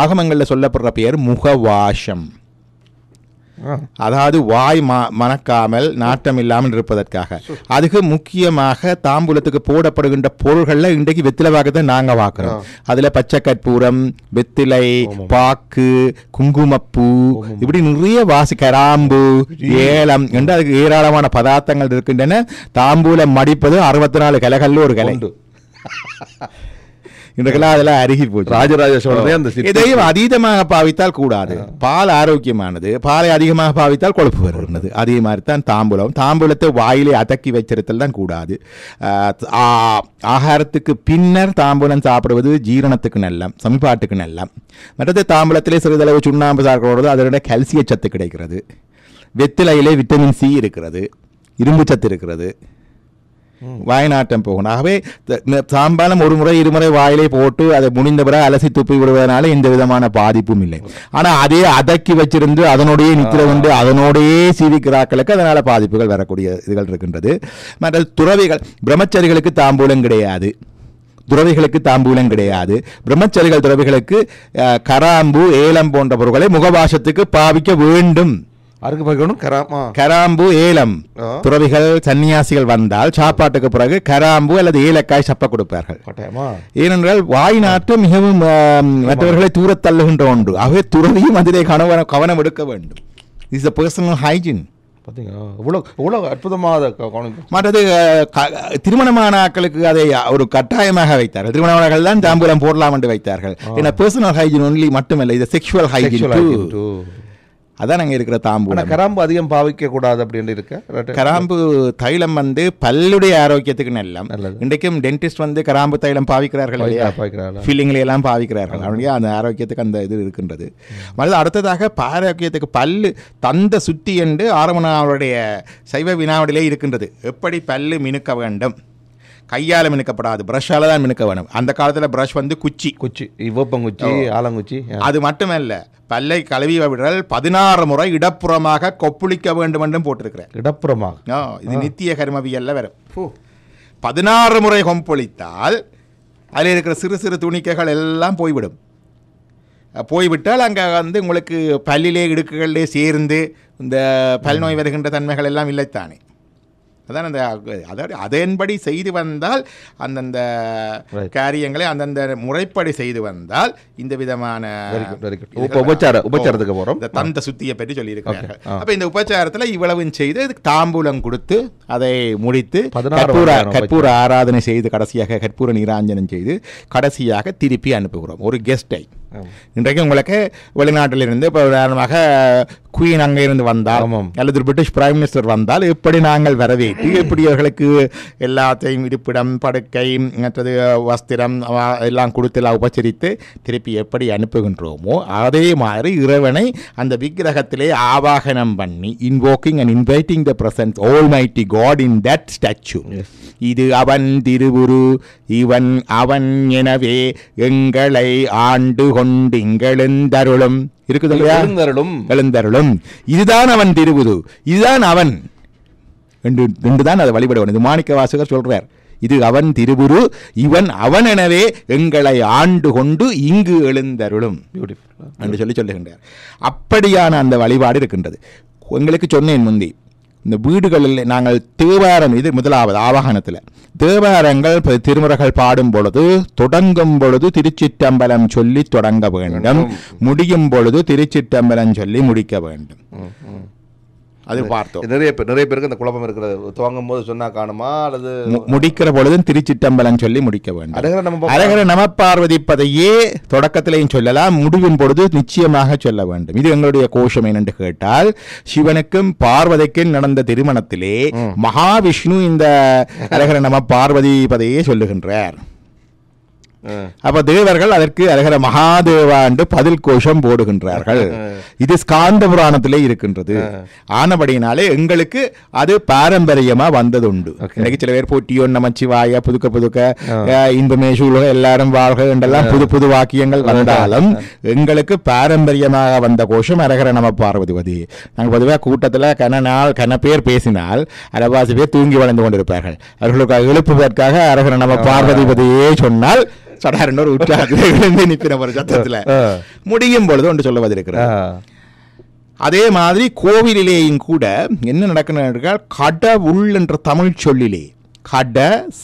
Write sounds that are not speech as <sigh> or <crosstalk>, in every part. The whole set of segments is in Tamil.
ஆகமங்கள்ல சொல்லப்படுற பெயர் முகவாஷம். அதாவது வாய் மணக்காமல் நாட்டம் இல்லாமல் இருப்பதற்காக. அதுக்கு முக்கியமாக தாம்பூலத்துக்கு போடப்படுகின்ற பொருள்கள்ல இன்றைக்கு வெத்திலை பாக்கத்தை நாங்க பார்க்கிறோம் அதுல பச்சை கற்பூரம் வெத்திலை பாக்கு குங்குமப்பூ இப்படி நிறைய வாசி கராம்பு ஏலம் என்று அதுக்கு ஏராளமான பதார்த்தங்கள் இருக்கின்றன. தாம்பூலம் மடிப்பது அறுபத்தி நாலு கலைகள்ல ஒரு கலை. <laughs> இன்றைக்கெல்லாம் அதெல்லாம் அருகி போச்சு. ராஜராஜ சோழனே அந்த இதையும் அதீதமாக பாவித்தால் கூடாது. பால் ஆரோக்கியமானது பாலை அதிகமாக பாவித்தால் கொழுப்பு வருகிறது அதே மாதிரி தான் தாம்பூலம். தாம்பூலத்தை வாயிலே அதக்கி வச்சிருத்தல் தான் கூடாது. ஆகாரத்துக்கு பின்னர் தாம்பூலம் சாப்பிடுவது ஜீரணத்துக்கு நல்ல சமிபாட்டுக்கு நல்ல மற்றது தாம்பூலத்திலே சிறிதளவு சுண்ணாம்பு சாப்பிடுவது அதோட கல்சிய சத்து கிடைக்கிறது. வெத்திலையிலே விட்டமின் சி இருக்கிறது இரும்பு சத்து இருக்கிறது. வாய்நாட்டம் போகணும் ஆகவே த- சாம்பாலம் ஒரு முறை இருமுறை வாயிலே போட்டு அதை முடிந்த பிறகு அலசி துப்பி விடுவதனால எந்த விதமான பாதிப்பும் இல்லை ஆனால் அதே அதக்கி வச்சிருந்து அதனுடைய நித்திர கொண்டு அதனோடையே சீவிக்கிறாக்களுக்கு அதனால பாதிப்புகள் வரக்கூடிய இதுகள் இருக்கின்றது மற்ற துறவிகள் பிரம்மச்சரிகளுக்கு தாம்பூலம் கிடையாது துறவிகளுக்கு தாம்பூலம் கிடையாது பிரம்மச்சரிகள் துறவிகளுக்கு கராம்பு ஏலம் போன்ற பொருட்களை முகவாசத்துக்கு பாவிக்க வேண்டும் கராம்பு ஏலம். துறவிகள் சன்னியாசிகள் வந்தால் சாப்பாட்டுக்கு பிறகு கராம்பு அல்லது ஏலக்காய் சப்ப கொடுப்பார்கள் ஏனென்றால் வாய் நாட்டம் மிகவும் மற்றவர்களை தூரத் தள்ளுகின்ற ஒன்று ஆகவே துறவியும் அதிலே கணவன கவனம் எடுக்க வேண்டும் இஸ் அ பர்சனல் ஹைஜின் மற்றது திருமணமான ஆட்களுக்கு அதை ஒரு கட்டாயமாக வைத்தார்கள் திருமணமானவர்கள் தான் தாம்பூலம் போடலாம் என்று வைத்தார்கள் ஏன்னா பர்சனல் ஹைஜின் ஒன்லி மட்டுமல்ல இது sexual Sexual hygiene hygiene too. அதான் அங்கே இருக்கிற தாம்பூலம். கராம்பு அதிகம் பாவிக்க கூடாது அப்படின்னு இருக்க? கராம்பு தைலம் வந்து பல்லுடைய ஆரோக்கியத்துக்கு நல்லம். இன்றைக்கும் டென்டிஸ்ட் வந்து கராம்பு தைலம் பாவிக்கிறார்கள் இல்லையா? எல்லாம் பாவிக்கிறார்கள். அவனுடைய அந்த ஆரோக்கியத்துக்கு அந்த இது இருக்கின்றது. மற்றது அடுத்ததாக ஆரோக்கியத்துக்கு பல்லு தந்த சுத்தி என்று ஆரம்பனாவுடைய சைவ வினாவிலே இருக்கின்றது. எப்படி பல்லு மினுக்க வேண்டும்? கையால் மினுக்கப்படாது ப்ரஷ்ஷால தான் மினுக்க வேணும். அந்த காலத்தில் ப்ரஷ் வந்து குச்சி. குச்சி வேப்பங்குச்சி ஆலங்குச்சி. அது மட்டுமல்ல பல்லை கழுவி விடல் பதினாறு முறை இடப்புறமாக கொப்புளிக்க வேண்டும் என்றும் போட்டிருக்கிறேன். இடப்புறமாக. இது நித்திய கர்மவியல்ல வரும். பதினாறு முறை கொம்பொழித்தால் அதில் இருக்கிற சிறு சிறு துணிக்கைகள் எல்லாம் போய்விடும். போய்விட்டால் அங்கே வந்து உங்களுக்கு பல்லிலே இடுக்குகளிலே சேர்ந்து இந்த பல் நோய் வருகின்ற தன்மைகள் எல்லாம் இல்லைத்தானே. அதான் அந்த அதாவது அதன்படி செய்து வந்தால் அந்தந்த. காரியங்களை அந்தந்த முறைப்படி செய்து வந்தால் இந்த விதமான உபச்சார- உபச்சாரத்துக்கு போறோம். இந்த தந்த சுத்தியை பற்றி சொல்லியிருக்கிறார்கள் ஆ. அப்ப இந்த உபச்சாரத்துல இவ்வளவும் செய்து இதுக்கு தாம்பூலம் கொடுத்து அதை முடித்து கற்பூர கற்பூர ஆராதனை செய்து கடைசியாக கற்பூர நீராஞ்சனம் செய்து கடைசியாக திருப்பி அனுப்புகிறோம் ஒரு கெஸ்டை. இன்றைக்கு உங்களுக்கு வெளிநாட்டிலிருந்து இப்போ உதாரணமாக குயின் அங்கே இருந்து வந்தால். அல்லது பிரிட்டிஷ் பிரைம் மினிஸ்டர் வந்தால் எப்படி நாங்கள் வரவேற்று எப்படி அவர்களுக்கு எல்லாத்தையும் இருப்பிடம் படுக்கை மற்றது வஸ்திரம் எல்லாம் கொடுத்து எல்லாம் உபச்சரித்து திருப்பி எப்படி அனுப்புகின்றோமோ அதே மாதிரி இறைவனை அந்த விக்கிரகத்திலே ஆவாகனம் பண்ணி invoking and inviting the presence almighty God in that statue இது அவன் திருவுரு இவன் அவன் எனவே எங்களை ஆண்டு கொண்டு இங்கெழுந்தருளும். இருக்குது எழுந்தருளும். இதுதான் அவன் திருவுது. இதுதான் அவன். என்று என்றுதான் அதை வழிபட வேண்டும் இது மாணிக்க வாசகர் சொல்றார். இது அவன் திருவுரு இவன் அவன் எனவே எங்களை ஆண்டு கொண்டு இங்கு எழுந்தருளும். என்று சொல்லி சொல்லுகின்றார். அப்படியான அந்த வழிபாடு இருக்கின்றது. உங்களுக்கு சொன்னேன் முந்தி. இந்த வீடுகளில் நாங்கள் தேவாரம் இது முதலாவது ஆவாகனத்தில். தேவாரங்கள் திருமுறைகள் பாடும் பொழுது தொடங்கும் பொழுது திருச்சிற்றம்பலம் சொல்லி தொடங்க வேண்டும். முடியும் பொழுது திருச்சிற்றம்பலம் சொல்லி முடிக்க வேண்டும். அது பார்த்தோம். நிறைய பேர் நிறைய பேருக்கு அந்த குழப்பம் இருக்கிறது. துவங்கும் போது சொன்னா காணுமா? அல்லது முடிக்கிற பொழுதும் திருச்சிற்றம்பலம் சொல்லி முடிக்க வேண்டும். அழகர நம்ம நம பார்வதிப்பதையே தொடக்கத்திலையும் சொல்லலாம். முடிவின் பொழுது நிச்சயமாக சொல்ல வேண்டும். இது எங்களுடைய கோஷம் என்னென்று கேட்டால் சிவனுக்கும் பார்வதிக்கும் நடந்த திருமணத்திலே மகாவிஷ்ணு இந்த அரகர நம பார்வதிப்பதையே சொல்லுகின்றார். அப்ப தேவர்கள் அதற்கு அரகர மகாதேவா என்று பதில் கோஷம் போடுகின்றார்கள். இது ஸ்காந்த புராணத்திலே இருக்கின்றது. ஆனபடியினாலே எங்களுக்கு அது பாரம்பரியமா வந்தது உண்டு இன்னைக்கு சில பேர் போட்டியோ நமச்சிவாய புதுக்க புதுக்க அஹ், இன்பமே சூழக எல்லாரும் வாழ்க என்றெல்லாம் புது புது வாக்கியங்கள் வந்தாலும் எங்களுக்கு பாரம்பரியமாக வந்த கோஷம் அரகர நம பார்வதிபதி நாங்கள் பொதுவாக கூட்டத்தில் கன நாள் கன பேர் பேசினால் அரைவாசி பேர் தூங்கி வளர்ந்து கொண்டிருப்பார்கள். அவர்களுக்கு எழுப்புவதற்காக அரகர நம பார்வதிபதியே சொன்னால் சடாரன் ஒரு <laughs> நிற்பின ஒரு சத்தத்தில். முடியும் பொழுது ஒன்று சொல்ல. வந்திருக்கிறார் அதே மாதிரி கோவிலிலேயும் கூட என்ன நடக்கிறது கடவுள் என்ற தமிழ் சொல்லிலே கட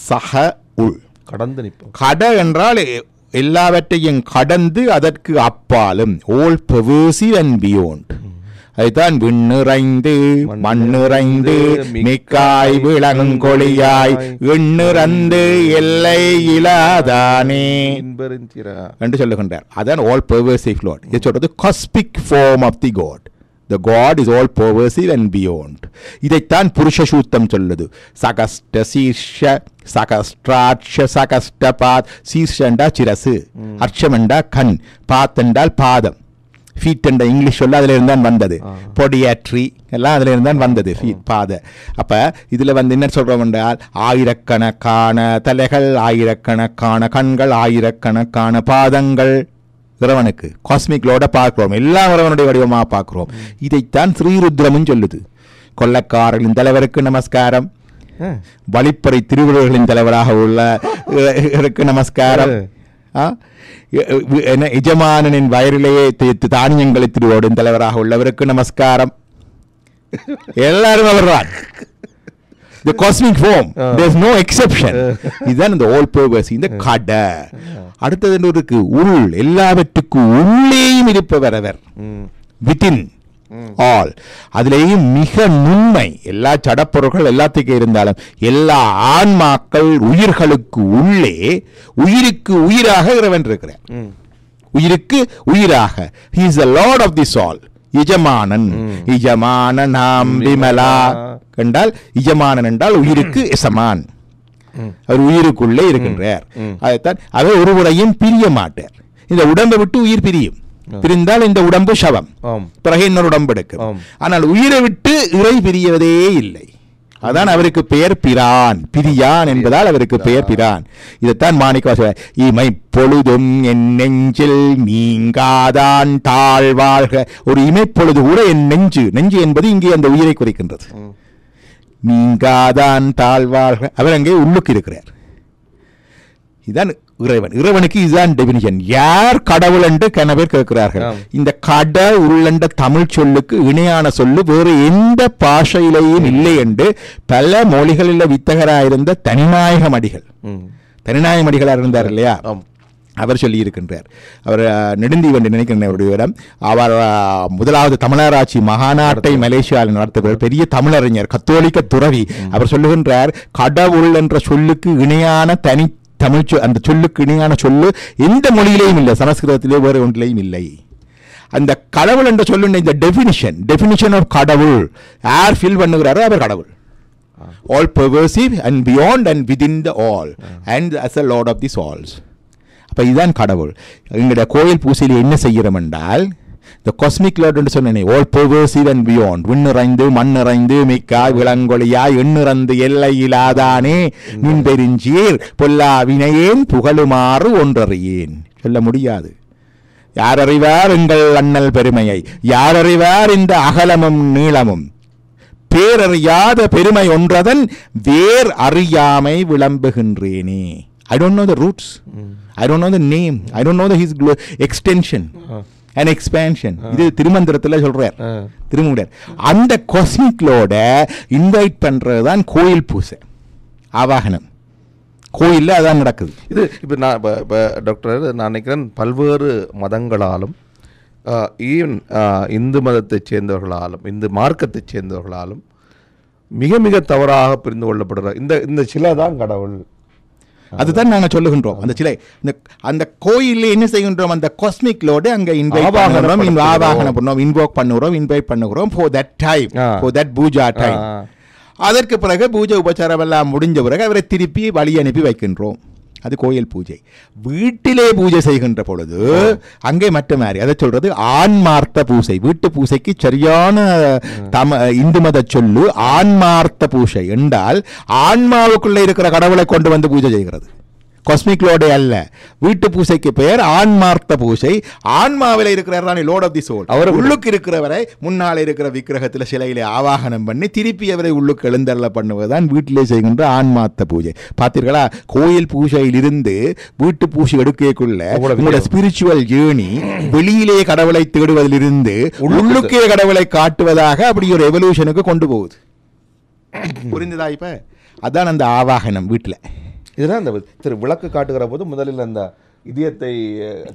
சக உள். கடந்து நிற்போம். கட என்றால் எல்லாவற்றையும் கடந்து அதற்கு அப்பாலும் ஓல் பெர்வர்சிவ் அண்ட் பியோண்ட் அதுதான் விண்ணிறைந்து மண்ணிறைந்து மிக்காய் விளங்கொழியாய் எண்ணிறந்து எல்லை இலாதானே என்று சொல்லுகின்றார். அதான் ஆல் பெர்வர்சிவ் லார்ட் இது சொல்றது cosmic form of the God the God is all pervasive and beyond இதைத்தான் புருஷ சூத்தம் சொல்லுது. சகஸ்ட சீர்ஷ சகஸ்ட்ராட்ச சகஸ்டபாத் சீர்ஷண்டா சிரசு அர்ச்சமெண்டா கண் பாத்தென்றால் பாதம். ஃபீட் என்ற இங்கிலீஷ் சொல்ல அதுல இருந்தான் வந்தது பொடியாட்ரி எல்லாம் அதுல இருந்தான் வந்தது ஃபீட் பாத. அப்ப இதுல வந்து என்ன சொல்றோம் என்றால் ஆயிரக்கணக்கான தலைகள் ஆயிரக்கணக்கான கண்கள் ஆயிரக்கணக்கான பாதங்கள் இறைவனுக்கு. காஸ்மிக் லோட பார்க்கிறோம். எல்லாம் இறைவனுடைய வடிவமாக பார்க்கிறோம். இதைத்தான் ஸ்ரீருத்ரமும் சொல்லுது. கொள்ளக்காரர்களின் தலைவருக்கு நமஸ்காரம். வழிப்பறை திருவிழர்களின் தலைவராக உள்ள நமஸ்காரம். ஆ? எ- எ- என்ன எஜமானனின் வயரிலேயே தானியங்களை திருவோடும் தலைவராக உள்ளவருக்கு நமஸ்காரம் எல்லாரும் அவர்தான் the cosmic form. there's no exception. இதுதான் இந்த all purpose. இந்த கடை அடுத்தது இருக்கு உள் எல்லாவற்றுக்கும் உள்ளேயும் இருப்பவர் அவர் வித்தின் ஆல். அதிலேயும் மிக நுண்மை எல்லா ஜடப்பொருள்கள் எல்லாத்துக்கும் இருந்தாலும் எல்லா ஆன்மாக்கள் உயிர்களுக்கு உள்ளே உயிருக்கு உயிராக இறைவன் இருக்கிறார். உயிருக்கு உயிராக. He is the lord of this all. இஜமானன். இஜமானன் நாம் விமலா. என்றால் இஜமானன் என்றால் உயிருக்கு எசமான். அவர் உயிருக்குள்ளே இருக்கின்றார். அதைத்தான் அவர் ஒரு முறையும் பிரிய மாட்டார். இந்த உடம்பை விட்டு உயிர் பிரியும். பிரிந்தால் இந்த உடம்பு சவம். பிறகு இன்னொரு உடம்பு எடுக்கும். ஆனால் உயிரை விட்டு இறை பிரியவதே இல்லை. அதான் அவருக்கு பெயர் பிரான். பிரியான் என்பதால் அவருக்கு பெயர் பிரான். இதைத்தான் மாணிக்க இமை பொழுதும் என் நெஞ்சில் நீங்காதான் தாழ்வாழ்க. ஒரு இமைப்பொழுது கூட என் நெஞ்சு நெஞ்சு என்பது இங்கே அந்த உயிரை குறிக்கின்றது. நீங்காதான் தாழ்வாழ்க. அவர் அங்கே உள்ளுக்கு இருக்கிறார். இதான் இறைவன். இறைவனுக்கு இதுதான் டெபினிஷன் யார் கடவுள் என்று கன பேர் கேட்கிறார்கள். இந்த கட உள்ளண்ட தமிழ் சொல்லுக்கு இணையான சொல்லு வேறு எந்த பாஷையிலேயும் இல்லை என்று பல மொழிகளில் வித்தகராயிருந்த தனிநாயக மடிகள். ம். தனிநாயக மடிகளார் இருந்தார் இல்லையா? அவர் சொல்லி இருக்கின்றார் அவர் நெடுந்தீவன் நினைக்கிறேன் அவருடைய இடம் அவர் முதலாவது தமிழராட்சி மகாநாட்டை மலேசியாவில் நடத்துபவர். பெரிய தமிழறிஞர் கத்தோலிக்க துறவி. அவர் சொல்லுகின்றார் கடவுள் என்ற சொல்லுக்கு இணையான தனி தமிழ் அந்த சொல்லுக்கு இணையான சொல்லு எந்த மொழியிலேயும் இல்லை சமஸ்கிருதத்திலே வேறு ஒன்றிலேயும் இல்லை. அந்த கடவுள் என்ற சொல்லுன்ற இந்த டெஃபினிஷன் டெஃபினிஷன் ஆஃப் கடவுள் யார் ஃபில் பண்ணுகிறாரோ அவர் கடவுள். All pervasive and beyond and within the all and as a lord of the souls அப்போ இதுதான் கடவுள். எங்களுடைய கோயில் பூசையில் என்ன செய்கிறோம் என்றால் இந்த காஸ்மிக் லார்ட் என்று சொன்னேனே all pervasive and beyond. விண்ணிறைந்து மண்ணிறைந்து மிக்காய் விளங்கொழியாய் எண்ணிறந்து எல்லை இலாதானே நின் பெருஞ்சீர் பொல்லா வினையேன் புகழுமாறு ஒன்றறியேன். சொல்ல முடியாது. யார் அறிவார் எங்கள் அண்ணல் பெருமையை? யார் அறிவார் இந்த அகலமும் நீளமும்? பேரறியாத பெருமை ஒன்றதன் வேர் அறியாமை விளம்புகின்றேனே. I don't know the roots I don't know the name I don't know the his extension and expansion இது திருமந்திரத்துல சொல்றார். ஆ. திருமூடர் அந்த கொஸ்மிக்லோட இன்வைட் பண்றது தான் கோயில் பூசை. ஆவாகனம். கோயில்ல அதான் நடக்குது. இது இப்போ நான் இப்போ இப்போ டாக்டர் நான் நினைக்கிறேன் பல்வேறு மதங்களாலும் ஈவன் இந்து மதத்தைச் சேர்ந்தவர்களாலும் இந்து மார்க்கத்தைச் சேர்ந்தவர்களாலும் மிக மிக தவறாக புரிந்து கொள்ளப்படுற இந்த இந்த சிலை தான் கடவுள். அதுதான் நாங்க சொல்லுகின்றோம் அந்த சிலை இந்த அந்த கோயில்ல என்ன செய்கின்றோம் அந்த காஸ்மிக்லோட அங்க இன்வைட் பண்ணுறோம். ஆவாகனம் பண்ணுறோம் இன்வோக் பண்ணுறோம் இன்வைட் பண்ணுகிறோம் for that time. For that puja time. அதற்கு பிறகு பூஜை உபச்சாரம் எல்லாம் முடிஞ்ச பிறகு அவரை திருப்பி வழி அனுப்பி வைக்கின்றோம் அது கோயில் பூஜை. வீட்டிலே பூஜை செய்கின்ற பொழுது அங்கே மற்ற மாதிரி அதை சொல்றது? ஆன்மார்த்த பூசை. வீட்டு பூசைக்கு சரியான தம இந்து மத சொல்லு ஆன்மார்த்த பூசை என்றால் ஆன்மாவுக்குள்ள இருக்கிற கடவுளை கொண்டு வந்து பூஜை செய்கிறது. காஸ்மிக் லோடே அல்ல. வீட்டு பூசைக்கு பெயர் ஆன்மார்த்த பூசை. ஆன்மாவில் இருக்கிறார் தானே லோட் ஆஃப் தி சோல் அவர் உள்ளுக்கு இருக்கிறவரை முன்னால் இருக்கிற விக்கிரகத்தில் சிலையிலே ஆவாகனம் பண்ணி திருப்பி அவரை உள்ளுக்கு எழுந்தருள பண்ணுவதுதான் வீட்டிலே செய்கின்ற ஆன்மார்த்த பூஜை. பார்த்தீர்களா? கோயில் பூஜையிலிருந்து வீட்டு பூஜை எடுக்கக்குள்ள உங்களோட ஸ்பிரிச்சுவல் ஜேர்னி வெளியிலே கடவுளை தேடுவதிலிருந்து உள்ளுக்கே. கடவுளை காட்டுவதாக அப்படி ஒரு எவல்யூஷனுக்கு கொண்டு போகுது. புரிந்ததா இப்ப? அதான் அந்த ஆவாகனம் வீட்டில். இதெல்லாம் அந்த திரு விளக்கு காட்டுகிற போது முதலில் அந்த இதயத்தை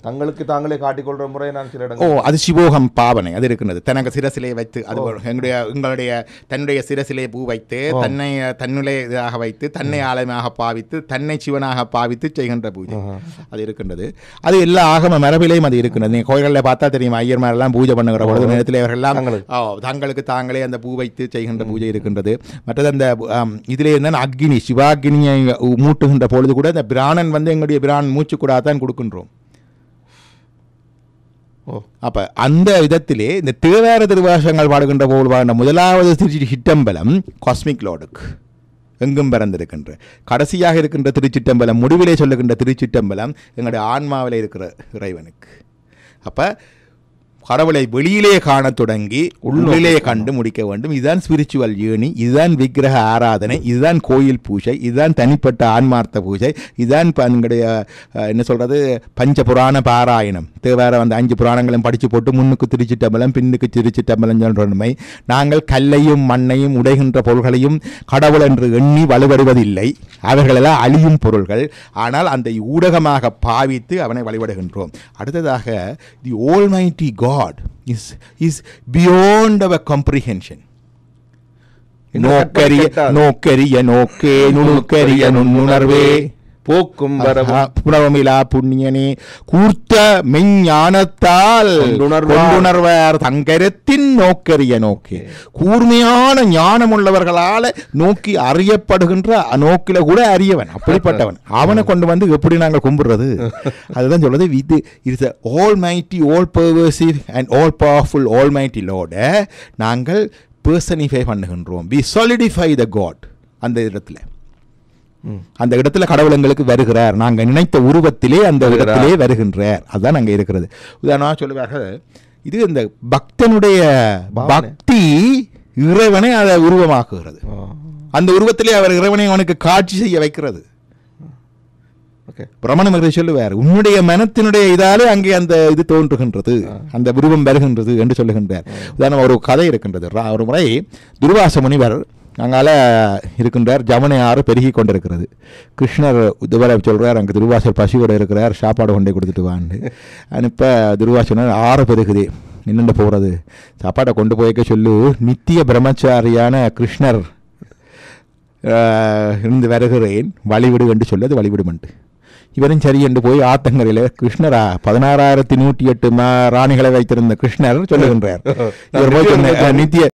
தங்களுக்கு தாங்களே காட்டிக்கொள்ற முறை நான் சில ஓ இடங்கள் அது சிவோகம் பாவனை அது இருக்கிறது. தனக்கு சிரசிலே வைத்து அது எங்களுடைய எங்களுடைய தன்னுடைய சிரசிலே பூ வைத்து தன்னை தன்னுடைய இதாக வைத்து தன்னை ஆலயமாக பாவித்து தன்னை சிவனாக பாவித்து செய்கின்ற பூஜை. அது இருக்கின்றது. அது எல்லா ஆகம மரபிலையும் அது இருக்கின்றது. நீங்க கோயில்களில் பார்த்தா தெரியும் ஐயர்மாரெல்லாம் பூஜை பண்ணுகிற பொழுது நேரத்தில் இவர்கள்லாம் தங்களுக்கு. ஓ, தங்களுக்கு தாங்களே அந்த பூ வைத்து செய்கின்ற பூஜை இருக்கின்றது. மற்றது அந்த இதிலே இருந்தால் அக்னி சிவாகினியை மூட்டுகின்ற பொழுது கூட அந்த பிராணன் வந்து எங்களுடைய பிரான் மூச்சு கூட தான் கொடுக்கின்றோம். ஓ அந்த விதத்திலே இந்த தேவார திருவாசங்கள் பாடுகின்ற போல் பாடின முதலாவது திருச்சி ஹிட்டம்பலம் காஸ்மிக் லோடுக்கு எங்கும் பிறந்திருக்கின்ற. கடைசியாக இருக்கின்ற திருச்சிட்டம்பலம் முடிவிலே சொல்லுகின்ற திருச்சிட்டம்பலம் எங்களுடைய ஆன்மாவில் இருக்கிற இறைவனுக்கு. அப்போ கடவுளை வெளியிலே காணத் தொடங்கி உள்ளிலே கண்டு முடிக்க வேண்டும். இதுதான் ஸ்பிரிச்சுவல் யூனி இதுதான் விக்கிரக ஆராதனை இதுதான் கோயில் பூஜை இதுதான் தனிப்பட்ட ஆன்மார்த்த பூஜை இதுதான் இப்ப எங்களுடைய என்ன சொல்றது பஞ்ச புராண பாராயணம் தேவார அந்த அஞ்சு புராணங்களும் படிச்சு போட்டு முன்னுக்கு திருச்சிட்டம்பலம் பின்னுக்கு திருச்சிட்டம்பலம் சொல்றமை நாங்கள் கல்லையும் மண்ணையும் உடைகின்ற பொருள்களையும் கடவுள் என்று எண்ணி வழிபடுவதில்லை அவர்களெல்லாம் அழியும் பொருள்கள். ஆனால் அந்த ஊடகமாக பாவித்து அவனை வழிபடுகின்றோம். அடுத்ததாக தி Almighty God is is beyond our comprehension இந்த நோக்கரிய கற்பனை கெட்டாது. நோக்கரிய நோக்கே நுணுக்கரிய <laughs> நுண்ணுணர்வே போக்கும் புனவமிலா புண்ணியனே கூர்த்த மெஞ்ஞானத்தால். கொண்டுணர்வார். தங்கரத்தின் நோக்கரிய நோக்கே. கூர்மையான ஞானம் உள்ளவர்களால நோக்கி அறியப்படுகின்ற நோக்கில கூட அறியவன் அப்படிப்பட்டவன். அவனை கொண்டு வந்து எப்படி நாங்கள் கும்பிடுறது? அதுதான் சொல்றது. இது it's almighty all pervasive and all powerful almighty lord நாங்கள் பர்சனிஃபை பண்ணுகின்றோம். வி solidify த காட் அந்த இடத்துல. அந்த இடத்துல கடவுள் எங்களுக்கு வருகிறார். நாங்க நினைத்த உருவத்திலே அந்த இடத்திலே வருகின்றார். அதுதான் அங்க இருக்கிறது. உதாரணமா சொல்லுவார்கள் இது இந்த பக்தனுடைய பக்தி இறைவனை அதை உருவமாக்குகிறது. அந்த உருவத்திலே அவர் இறைவனை அவனுக்கு காட்சி செய்ய வைக்கிறது. ஓகே. பிரமண மகரிஷி சொல்லுவார் உன்னுடைய மனத்தினுடைய இதாலே அங்கே அந்த இது தோன்றுகின்றது. அந்த உருவம் வருகின்றது என்று சொல்லுகின்றார். உதாரணம் ஒரு கதை இருக்கின்றது. ஒரு முறை துர்வாச முனிவர் அங்கால இருக்கின்றார் ஜமனை ஆறு பெருகி கொண்டிருக்கிறது. கிருஷ்ணர் இதுவரை சொல்கிறார் அங்கே துர்வாசர் பசியோட இருக்கிறார் சாப்பாடு கொண்டே கொடுத்துட்டு வான்னு அனுப்ப துர்வாசனர் ஆறு பெருகுது என்னென்ன போகிறது சாப்பாட்டை கொண்டு போய்க்க சொல்லு. நித்திய பிரம்மச்சாரியான கிருஷ்ணர் இருந்து வருகிறேன் வழிவிடு என்று சொல்லது வழிவிடுமண்டு இவரும் சரி என்று போய் ஆத்தங்கரையில் கிருஷ்ணரா பதினாறாயிரத்தி நூற்றி எட்டு ராணிகளை வைத்திருந்த கிருஷ்ணர் சொல்லுகின்றார். இவர் போய் சொன்ன, நித்திய